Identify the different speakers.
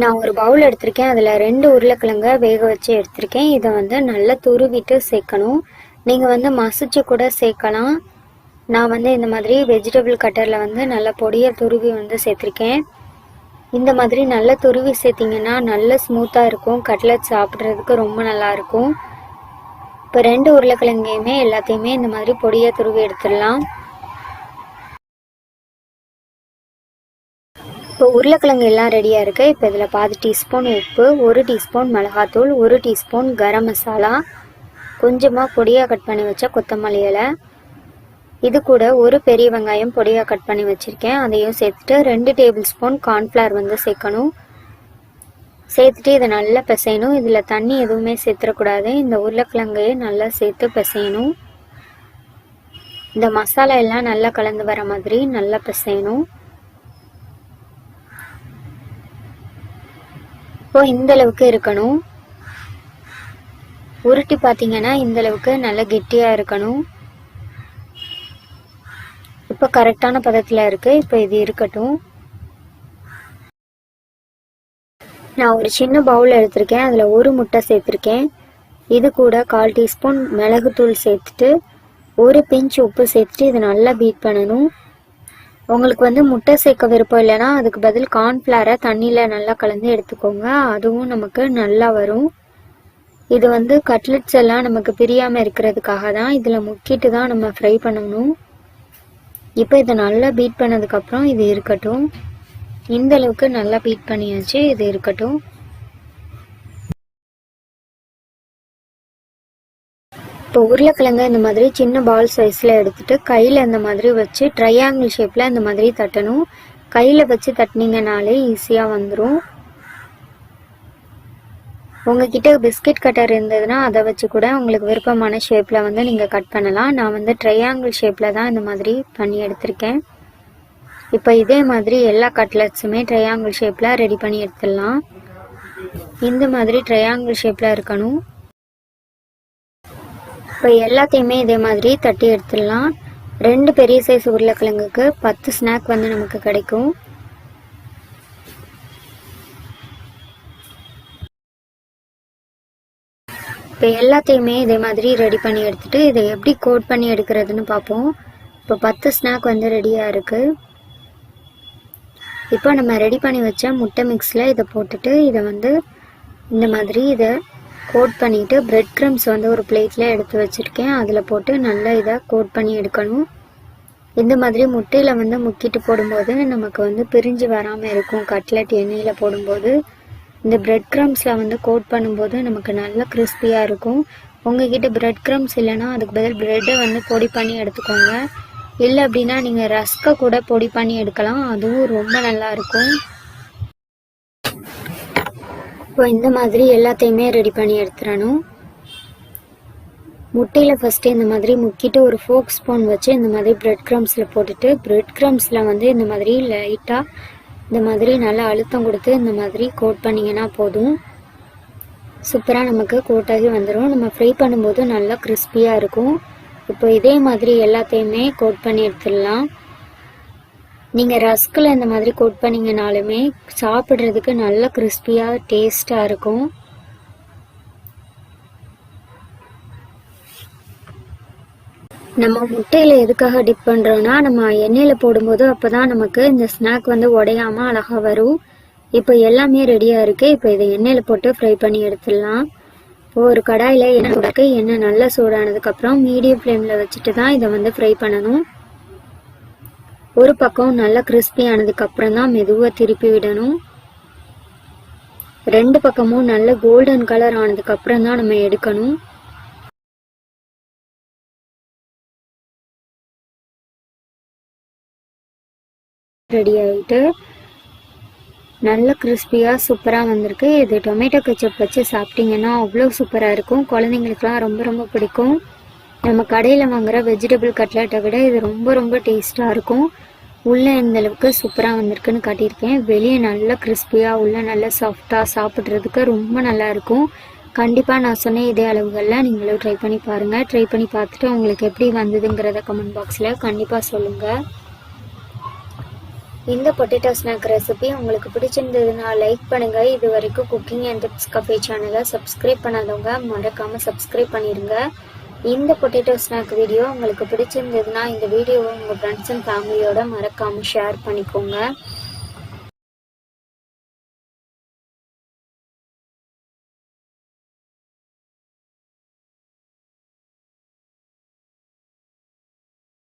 Speaker 1: நான் ஒரு பவுல் எடுத்திருக்கேன். அதில் ரெண்டு உருளைக்கிழங்க வேக வச்சு எடுத்திருக்கேன். இதை வந்து நல்லா துருவிட்டு சேர்க்கணும். நீங்கள் வந்து மசிச்சு கூட சேர்க்கலாம். நான் வந்து இந்த மாதிரி வெஜிடபிள் கட்டரில் வந்து நல்லா பொடியை துருவி வந்து சேர்த்துருக்கேன். இந்த மாதிரி நல்லா துருவி சேர்த்திங்கன்னா நல்ல ஸ்மூத்தாக இருக்கும். கட்லட் சாப்பிட்றதுக்கு ரொம்ப நல்லா இருக்கும். இப்போ ரெண்டு உருளைக்கிழங்கையுமே எல்லாத்தையுமே இந்த மாதிரி பொடியாக துருவி எடுத்துடலாம். இப்போ உருளைக்கிழங்கு எல்லாம் ரெடியாக இருக்குது இப்போ இதில் பாதி டீஸ்பூன் உப்பு ஒரு டீஸ்பூன் மிளகாத்தூள் ஒரு டீஸ்பூன் கரம் மசாலா கொஞ்சமாக பொடியாக கட் பண்ணி வச்ச கொத்தமல்லி இலை. இது கூட ஒரு பெரிய வெங்காயம் பொடியாக கட் பண்ணி வச்சுருக்கேன். அதையும் சேர்த்துட்டு ரெண்டு டேபிள் ஸ்பூன் கார்ன்ஃப்ளவர் வந்து சேர்க்கணும். சேர்த்துட்டு இதை நல்லா பிசையணும். இதில் தண்ணி எதுவுமே சேர்த்துடக்கூடாது இந்த உருளைக்கிழங்கையே நல்லா சேர்த்து பிசையணும். இந்த மசாலா எல்லாம் நல்லா கலந்து வர மாதிரி நல்லா பிசையணும். இப்போ இந்த அளவுக்கு இருக்கணும். உருட்டி பார்த்தீங்கன்னா இந்த அளவுக்கு நல்லா கெட்டியாக இருக்கணும். இப்போ கரெக்டான பதத்தில் இருக்குது இப்போ இது இருக்கட்டும். நான் ஒரு சின்ன பவுல் எடுத்திருக்கேன். அதில் ஒரு முட்டை சேர்த்துருக்கேன். இது கூட கால் டீஸ்பூன் மிளகுத்தூள் சேர்த்துட்டு ஒரு பிஞ்ச் உப்பு சேர்த்துட்டு இது நல்லா பீட் பண்ணணும். உங்களுக்கு வந்து முட்டை சேர்க்க விருப்பம் இல்லைன்னா அதுக்கு பதில் கார்ன்ஃப்ளாரை தண்ணியில் நல்லா கலந்து எடுத்துக்கோங்க. அதுவும் நமக்கு நல்லா வரும். இது வந்து கட்லெட்ஸ் எல்லாம் நமக்கு பிரியாமல் இருக்கிறதுக்காக தான் இதில் முக்கிட்டு தான் நம்ம ஃப்ரை பண்ணணும். இப்போ இதை நல்லா பீட் பண்ணதுக்கப்புறம் இது இருக்கட்டும். இந்த அளவுக்கு நல்லா பீட் பண்ணியாச்சு இது இருக்கட்டும். இப்போ உருளைக்கிழங்க இந்த மாதிரி சின்ன பால் சைஸில் எடுத்துகிட்டு கையில் இந்த மாதிரி வச்சு ட்ரையாங்கிள் ஷேப்பில் இந்த மாதிரி தட்டணும். கையில் வச்சு தட்டினீங்கனாலே ஈஸியாக வந்துடும் உங்ககிட்ட பிஸ்கட் கட்டர் இருந்ததுன்னா அதை வச்சு கூட உங்களுக்கு விருப்பமான ஷேப்பில் வந்து நீங்கள் கட் பண்ணலாம். நான் வந்து ட்ரையாங்கிள் ஷேப்பில் தான் இந்த மாதிரி பண்ணி எடுத்திருக்கேன். இப்போ இதே மாதிரி எல்லா கட்லட்ஸுமே ட்ரையாங்கிள் ஷேப்பில் ரெடி பண்ணி எடுத்துடலாம். இந்த மாதிரி ட்ரையாங்கிள் ஷேப்பில் இருக்கணும். இப்போ எல்லாத்தையுமே இதே மாதிரி தட்டி எடுத்துடலாம். ரெண்டு பெரிய சைஸ் உருளைக்கிழங்குக்கு பத்து ஸ்நாக் வந்து நமக்கு கிடைக்கும். இப்போ எல்லாத்தையுமே இதே மாதிரி ரெடி பண்ணி எடுத்துட்டு இதை எப்படி கோட் பண்ணி எடுக்கிறதுன்னு பார்ப்போம். இப்போ பத்து ஸ்நாக் வந்து ரெடியாக இருக்குது இப்போ நம்ம ரெடி பண்ணி வச்ச முட்டை மிக்ஸில் இதை போட்டுட்டு இதை வந்து இந்த மாதிரி இதை கோட் பண்ணிவிட்டு பிரெட் க்ரம்ஸ் வந்து ஒரு பிளேட்டில் எடுத்து வச்சுருக்கேன். அதில் போட்டு நல்லா இதாக கோட் பண்ணி எடுக்கணும். இந்த மாதிரி முட்டையில் வந்து முக்கிட்டு போடும்போது நமக்கு வந்து பிரிஞ்சு வராமல் இருக்கும். கட்லெட் எண்ணெயில் போடும்போது இந்த பிரெட் க்ரம்ஸில் வந்து கோட் பண்ணும்போது நமக்கு நல்லா கிறிஸ்பியாக இருக்கும். உங்ககிட்ட பிரெட் க்ரம்ஸ் இல்லைன்னா அதுக்கு பதில் ப்ரெட்டை வந்து பொடி பண்ணி எடுத்துக்கோங்க. இல்லை அப்படின்னா நீங்கள் ரஸ்க்கை கூட பொடி பண்ணி எடுக்கலாம். அதுவும் ரொம்ப நல்லா இருக்கும். இப்போ இந்த மாதிரி எல்லாத்தையுமே ரெடி பண்ணி எடுத்துடணும். முட்டையில் ஃபஸ்ட்டு இந்த மாதிரி முக்கிட்டு ஒரு ஃபோக் ஸ்பூன் வச்சு இந்த மாதிரி ப்ரெட் க்ரம்ஸில் போட்டுட்டு ப்ரெட் க்ரம்ஸில் வந்து இந்த மாதிரி லைட்டாக இந்த மாதிரி நல்லா அழுத்தம் கொடுத்து இந்த மாதிரி கோட் பண்ணிங்கன்னா போதும். சூப்பராக நமக்கு கோட்டாகி வந்துடும் நம்ம ஃப்ரை பண்ணும்போது நல்லா கிறிஸ்பியாக இருக்கும். இப்போ இதே மாதிரி எல்லாத்தையுமே கோட் பண்ணி எடுத்துடலாம். நீங்கள் ரஸ்கில் இந்த மாதிரி கோட் பண்ணிங்கனாலுமே சாப்பிட்றதுக்கு நல்ல கிறிஸ்பியாக டேஸ்ட்டாக இருக்கும். நம்ம முட்டையில் எதுக்காக டிப் பண்ணுறோன்னா நம்ம எண்ணெயில் போடும்போது அப்போ தான் நமக்கு இந்த ஸ்நாக் வந்து உடையாமல் அழகாக வரும். இப்போ எல்லாமே ரெடியாக இருக்குது இப்போ இதை எண்ணெயில் போட்டு ஃப்ரை பண்ணி எடுத்துடலாம். இப்போ ஒரு கடாயில் எண்ணெய் போட்டு எண்ணெய் நல்லா சூடானதுக்கப்புறம் மீடியம் ஃப்ளேமில் வச்சுட்டு தான் இதை வந்து ஃப்ரை பண்ணணும். ஒரு பக்கம் நல்லா கிறிஸ்பி ஆனதுக்கப்புறம் தான் மெதுவாக திருப்பி விடணும். ரெண்டு பக்கமும் நல்ல கோல்டன் கலர் ஆனதுக்கப்புறம் தான் நம்ம எடுக்கணும். ரெடி ஆகிட்டு நல்ல கிறிஸ்பியாக சூப்பராக வந்திருக்கு. இது டொமேட்டோ கெச்சப் வச்சு சாப்பிட்டீங்கன்னா அவ்வளோ சூப்பராக இருக்கும். குழந்தைங்களுக்குலாம் ரொம்ப ரொம்ப பிடிக்கும். நம்ம கடையில் வாங்குற வெஜிடபிள் கட்லெட்டை விட இது ரொம்ப ரொம்ப டேஸ்ட்டாக இருக்கும். உள்ளே இந்த அளவுக்கு சூப்பராக வந்திருக்குன்னு காட்டியிருக்கேன். வெளியே நல்லா கிறிஸ்பியாக உள்ளே நல்லா சாஃப்டாக சாப்பிட்றதுக்கு ரொம்ப நல்லாயிருக்கும் கண்டிப்பாக நான் சொன்ன இதே அளவுகளில் நீங்களும் ட்ரை பண்ணி பாருங்கள் ட்ரை பண்ணி பார்த்துட்டு உங்களுக்கு எப்படி வந்ததுங்கிறத கமெண்ட் பாக்ஸில் கண்டிப்பாக சொல்லுங்கள் இந்த பொட்டேட்டோ ஸ்நாக் ரெசிபி உங்களுக்கு பிடிச்சிருந்ததுன்னா லைக் பண்ணுங்கள் இது வரைக்கும் குக்கிங் அண்ட் டிப்ஸ் கஃபே சேனலை சப்ஸ்கிரைப் பண்ணாதவங்க மறக்காமல் சப்ஸ்கிரைப் பண்ணிடுங்க இந்த பொட்டேட்டோ ஸ்நாக் வீடியோ உங்களுக்கு பிடிச்சிருந்ததுன்னா இந்த வீடியோவை உங்கள் ஃப்ரெண்ட்ஸ் அண்ட் ஃபேமிலியோட மறக்காமல் ஷேர் பண்ணிக்கோங்க.